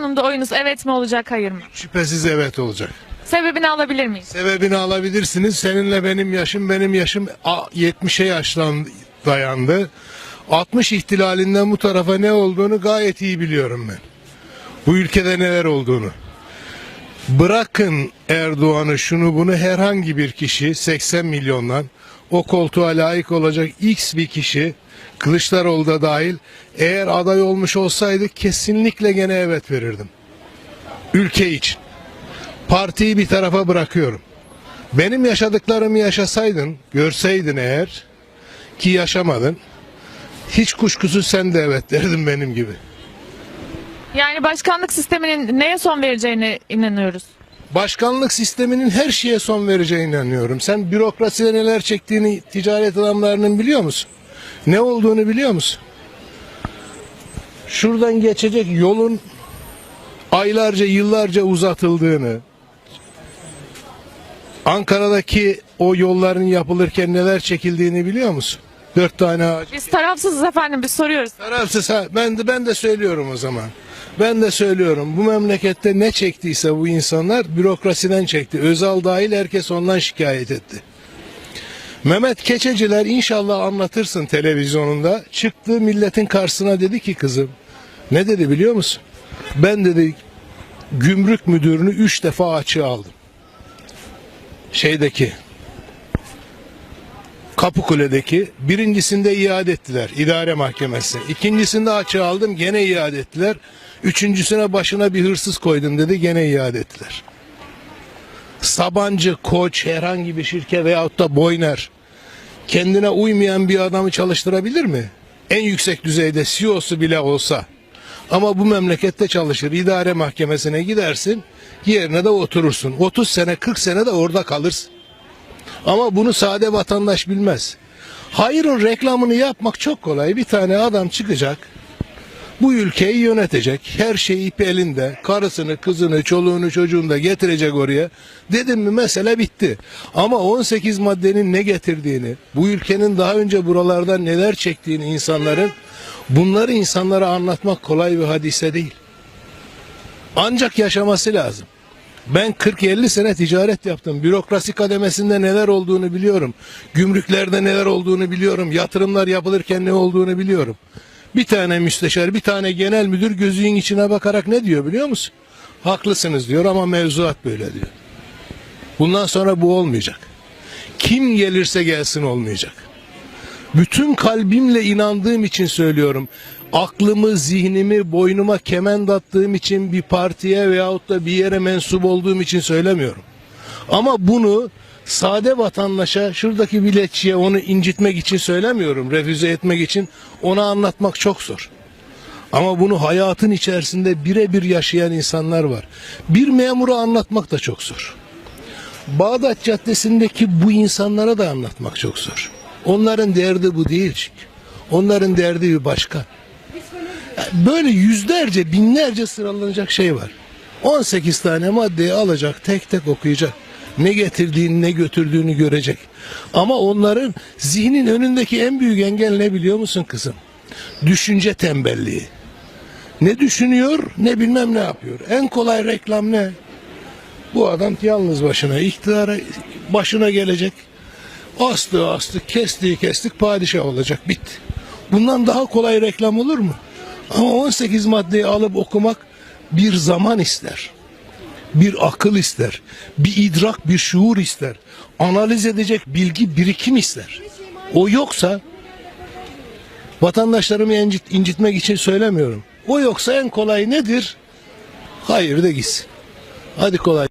Referandumda oyunuz evet mi olacak hayır mı? Şüphesiz evet olacak. Sebebini alabilir miyiz? Sebebini alabilirsiniz. Seninle benim yaşım, benim yaşım a- 70'e yaşlan dayandı. 60 ihtilalinden bu tarafa ne olduğunu gayet iyi biliyorum ben. Bu ülkede neler olduğunu. Bırakın Erdoğan'ı şunu bunu herhangi bir kişi 80 milyondan o koltuğa layık olacak X bir kişi Kılıçdaroğlu da dahil eğer aday olmuş olsaydı kesinlikle gene evet verirdim. Ülke için. Partiyi bir tarafa bırakıyorum. Benim yaşadıklarımı yaşasaydın, görseydin eğer ki yaşamadın. Hiç kuşkusuz sen de evet derdin benim gibi. Yani başkanlık sisteminin neye son vereceğine inanıyoruz. Başkanlık sisteminin her şeye son vereceğine inanıyorum. Sen bürokraside neler çektiğini ticaret adamlarının biliyor musun? Ne olduğunu biliyor musun? Şuradan geçecek yolun aylarca yıllarca uzatıldığını, Ankara'daki o yolların yapılırken neler çekildiğini biliyor musun? Dört tane ağaç. Biz tarafsızız efendim biz soruyoruz. Tarafsız ha. Ben de ben de söylüyorum o zaman. Ben de söylüyorum. Bu memlekette ne çektiyse bu insanlar bürokrasiden çekti. Özal dahil herkes ondan şikayet etti. Mehmet Keçeciler inşallah anlatırsın televizyonunda. Çıktı milletin karşısına dedi ki kızım. Ne dedi biliyor musun? Ben dedi gümrük müdürünü üç defa açığa aldım. Şeydeki Kapıkule'deki birincisinde iade ettiler idare mahkemesi. İkincisinde açığa aldım gene iade ettiler. Üçüncüsüne başına bir hırsız koydum dedi gene iade ettiler. Sabancı, Koç, herhangi bir şirket veyahut da Boyner kendine uymayan bir adamı çalıştırabilir mi? En yüksek düzeyde CEO'su bile olsa. Ama bu memlekette çalışır. İdare mahkemesine gidersin, yerine de oturursun. 30 sene, 40 sene de orada kalırsın. Ama bunu sade vatandaş bilmez. Hayırın reklamını yapmak çok kolay. Bir tane adam çıkacak. Bu ülkeyi yönetecek. Her şey ip elinde. Karısını, kızını, çoluğunu, çocuğunu da getirecek oraya. Dedim mi mesele bitti. Ama 18 maddenin ne getirdiğini, bu ülkenin daha önce buralarda neler çektiğini insanların bunları insanlara anlatmak kolay bir hadise değil. Ancak yaşaması lazım. Ben 40-50 sene ticaret yaptım. Bürokrasi kademesinde neler olduğunu biliyorum. Gümrüklerde neler olduğunu biliyorum. Yatırımlar yapılırken ne olduğunu biliyorum. Bir tane müsteşar, bir tane genel müdür gözünün içine bakarak ne diyor biliyor musun? Haklısınız diyor ama mevzuat böyle diyor. Bundan sonra bu olmayacak. Kim gelirse gelsin olmayacak. Bütün kalbimle inandığım için söylüyorum. Aklımı, zihnimi, boynuma kement attığım için bir partiye veyahut da bir yere mensup olduğum için söylemiyorum. Ama bunu sade vatandaşa, şuradaki biletçiye onu incitmek için söylemiyorum. Refüze etmek için ona anlatmak çok zor. Ama bunu hayatın içerisinde birebir yaşayan insanlar var. Bir memura anlatmak da çok zor. Bağdat Caddesi'ndeki bu insanlara da anlatmak çok zor. Onların derdi bu değil çünkü. Onların derdi bir başka. Böyle yüzlerce, binlerce sıralanacak şey var. 18 tane maddeyi alacak, tek tek okuyacak. Ne getirdiğini, ne götürdüğünü görecek. Ama onların zihnin önündeki en büyük engel ne biliyor musun kızım? Düşünce tembelliği. Ne düşünüyor, ne bilmem ne yapıyor. En kolay reklam ne? Bu adam yalnız başına iktidara başına gelecek. Astığı astık, kestiği kestik padişah olacak. Bitti. Bundan daha kolay reklam olur mu? Ama 18 maddeyi alıp okumak bir zaman ister. Bir akıl ister. Bir idrak, bir şuur ister. Analiz edecek bilgi, birikim ister. O yoksa vatandaşlarımı incit, incitmek için söylemiyorum. O yoksa en kolay nedir? Hayır de gitsin. Hadi kolay.